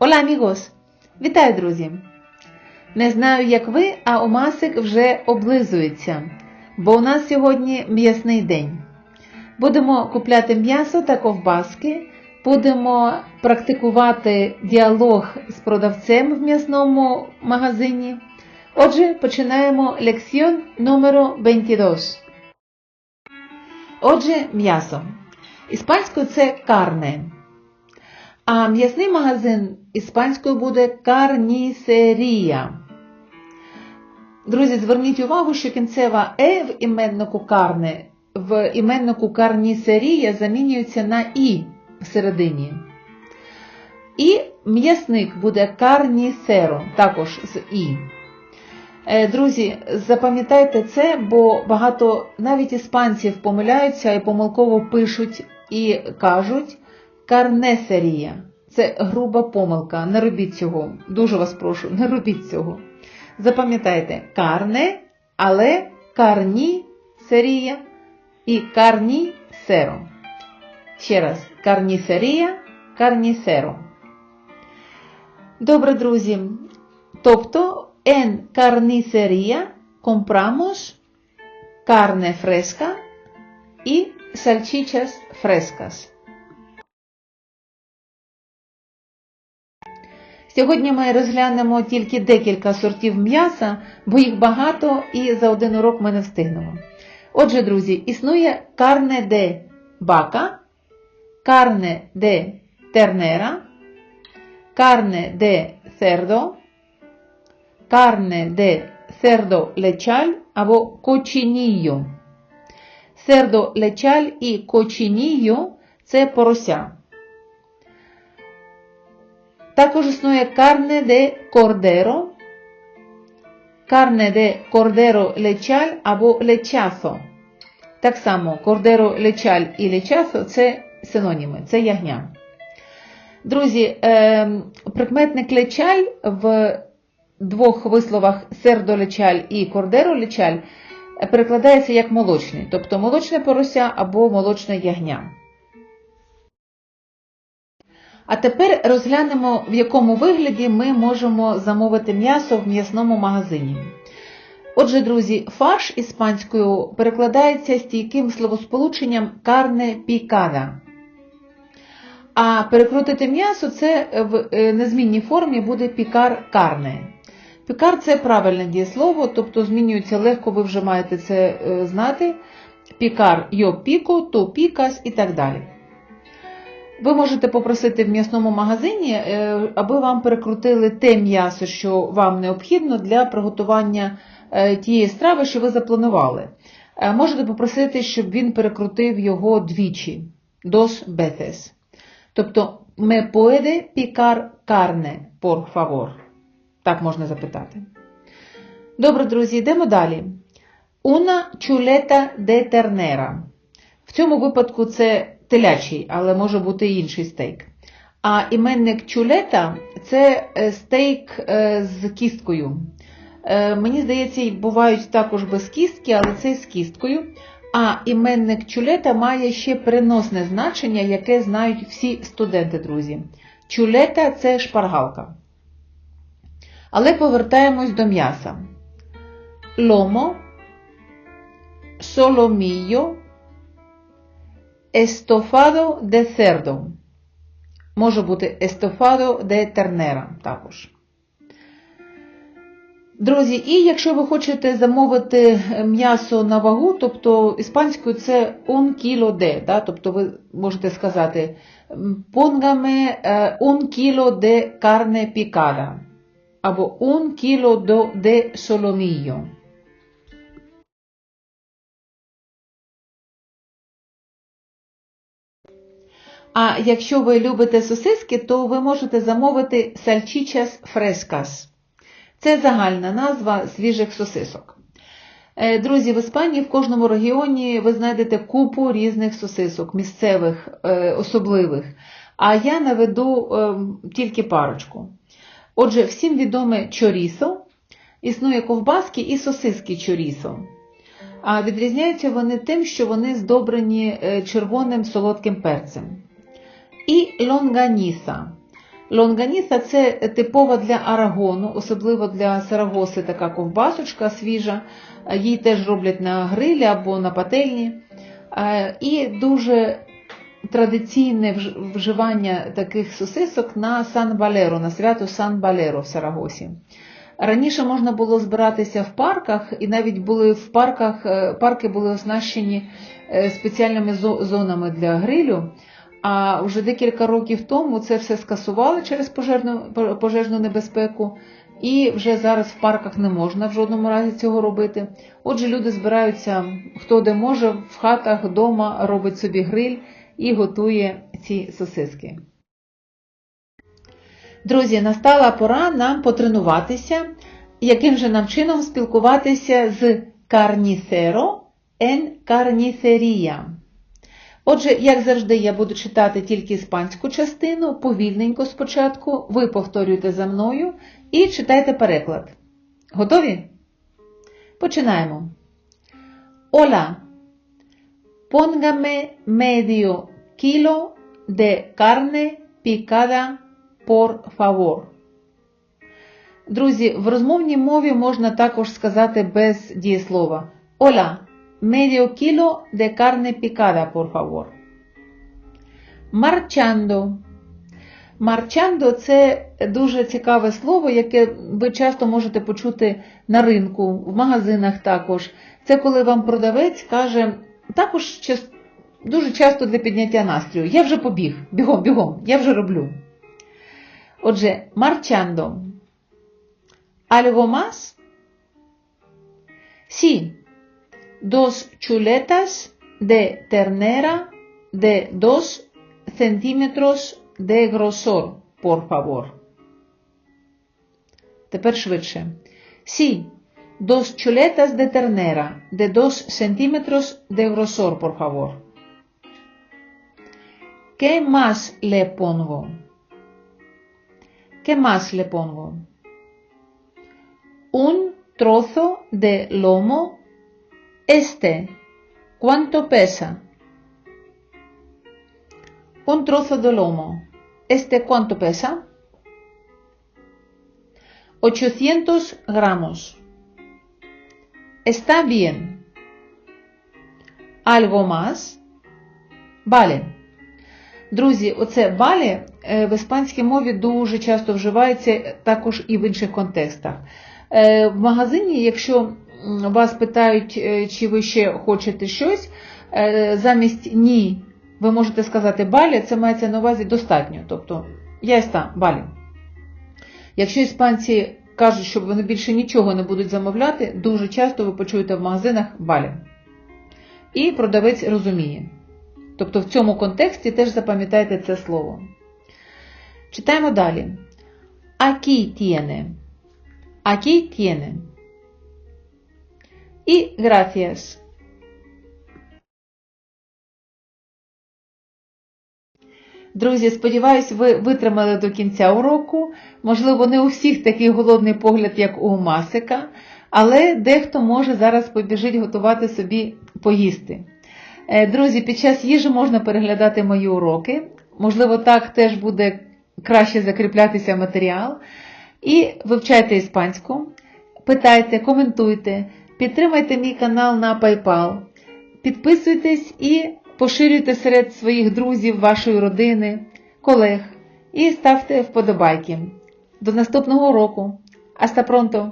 Hola, amigos! Вітаю, друзі! Не знаю, як ви, а Омасик вже облизується, бо у нас сьогодні м'ясний день. Будемо купляти м'ясо та ковбаски, будемо практикувати діалог з продавцем в м'ясному магазині. Отже, починаємо лекціон номер 22. Отже, м'ясо. Іспанською це карне. А м'ясний магазин іспанською буде карнісерія. Друзі, зверніть увагу, що кінцева е в іменнику карне в іменнику карнісерія замінюється на і всередині. І м'ясник буде карнісеро, також з і. Е, Друзі, запам'ятайте це, бо багато навіть іспанців помиляються і помилково пишуть і кажуть карнесерія. Це груба помилка. Не робіть цього. Дуже вас прошу, не робіть цього. Запам'ятайте, карне, але карні серія і карні серо. Ще раз, карнісерія, карнісеро. Добре, друзі. Тобто, en carnicería compramos carne fresca y salchichas frescas. Сьогодні ми розглянемо тільки декілька сортів м'яса, бо їх багато і за один урок ми не встигнемо. Отже, друзі, існує карне де бака, карне де тернера, карне де сердо, карне де сердо лечаль або кочинійо. Сердо лечаль і кочинійо це порося. Також існує карне де кордеро, карне де кордеро лечаль або лечасо. Так само кордеро лечаль і лечасо це синоніми, це ягня. Друзі, прикметник лечаль в двох висловах сердолечаль і кордеролечаль перекладається як молочний, тобто молочне порося або молочне ягня. А тепер розглянемо, в якому вигляді ми можемо замовити м'ясо в м'ясному магазині. Отже, друзі, фарш іспанською перекладається стійким словосполученням карне пікада. А перекрутити м'ясо це в незмінній формі буде пікар карне. Пікар це правильне дієслово, тобто змінюється легко, ви вже маєте це знати. Пікар йо піко, то пікас і так далі. Ви можете попросити в м'ясному магазині, аби вам перекрутили те м'ясо, що вам необхідно для приготування тієї страви, що ви запланували. Можете попросити, щоб він перекрутив його двічі. Dos veces. Тобто, me puede picar carne, por favor. Так можна запитати. Добре, друзі, йдемо далі. Una chuleta de ternera. В цьому випадку це телячий, але може бути і інший стейк. А іменник чулета це стейк з кісткою. Мені здається, бувають також без кістки, але це з кісткою. А іменник чулета має ще переносне значення, яке знають всі студенти, друзі. Чулета це шпаргалка. Але повертаємось до м'яса. Ломо, соломійо, естофадо де сердо. Може бути естофадо де тернера також. Друзі, і якщо ви хочете замовити м'ясо на вагу, тобто іспанською це un kilo de, да? тобто ви можете сказати póngame un kilo de carne picada або un kilo de solomillo. А якщо ви любите сосиски, то ви можете замовити salchichas frescas. Це загальна назва свіжих сосисок. Друзі, в Іспанії в кожному регіоні ви знайдете купу різних сосисок, місцевих, особливих. А я наведу тільки парочку. Отже, всім відоме чорісо, існує ковбаски і сосиски чорісо. А відрізняються вони тим, що вони здобрені червоним солодким перцем. І лонганіса. Лонганіса це типова для арагону, особливо для Сарагоси така ковбасочка свіжа. Її теж роблять на грилі або на пательні. І дуже традиційне вживання таких сосисок на Сан-Валеро, на свято Сан-Валеро в Сарагосі. Раніше можна було збиратися в парках, і навіть були в парках, е, парки були оснащені е, спеціальними зонами для грилю. А вже декілька років тому це все скасували через пожежну, пожежну небезпеку, і вже зараз в парках не можна в жодному разі цього робити. Отже, люди збираються хто де може, в хатах, вдома, робить собі гриль і готує ці сосиски. Друзі, настала пора нам потренуватися, яким же нам чином спілкуватися з карніцеро en carnicería. Отже, як завжди, я буду читати тільки іспанську частину, повільненько спочатку, ви повторюєте за мною і читайте переклад. Готові? Починаємо. Hola, póngame medio kilo de carne picada, por favor. Друзі, в розмовній мові можна також сказати без дієслова. Hola, medio kilo de carne picada, por favor. Marchando. Марчандо це дуже цікаве слово, яке ви часто можете почути на ринку, в магазинах також. Це коли вам продавець каже, також дуже часто для підняття настрою. Я вже побіг, бігом, бігом, я вже роблю. Отже, марчандо. Algo más? Sí. Dos chuletas de ternera de 2 centímetros de grosor, por favor. Тепер швидше. Sí. Dos chuletas de ternera de 2 centímetros de grosor, por favor. ¿Qué más le pongo? ¿Qué más le pongo? Un trozo de lomo. Este. ¿Cuánto pesa? Un trozo de lomo. ¿Este cuánto pesa? 800 gramos. Está bien. ¿Algo más? Vale. Друзі, оце валі е, в іспанській мові дуже часто вживається також і в інших контекстах. Е, В магазині, якщо вас питають, е, чи ви ще хочете щось, е, замість ні, ви можете сказати балі, це мається на увазі достатньо. Тобто, я ста, балі. Якщо іспанці кажуть, що вони більше нічого не будуть замовляти, дуже часто ви почуєте в магазинах балі. І продавець розуміє. Тобто в цьому контексті теж запам'ятайте це слово. Читаємо далі. Aquí tiene. Aquí tiene. І gracias. Друзі, сподіваюсь, ви витримали до кінця уроку. Можливо, не у всіх такий голодний погляд, як у Масика, але дехто може зараз побіжить готувати собі поїсти. Е, Друзі, під час їжі можна переглядати мої уроки. Можливо, так теж буде краще закріплятися матеріал. І вивчайте іспанську, питайте, коментуйте, підтримайте мій канал на PayPal, підписуйтесь і поширюйте серед своїх друзів, вашої родини, колег і ставте вподобайки. До наступного року. Аста pronto!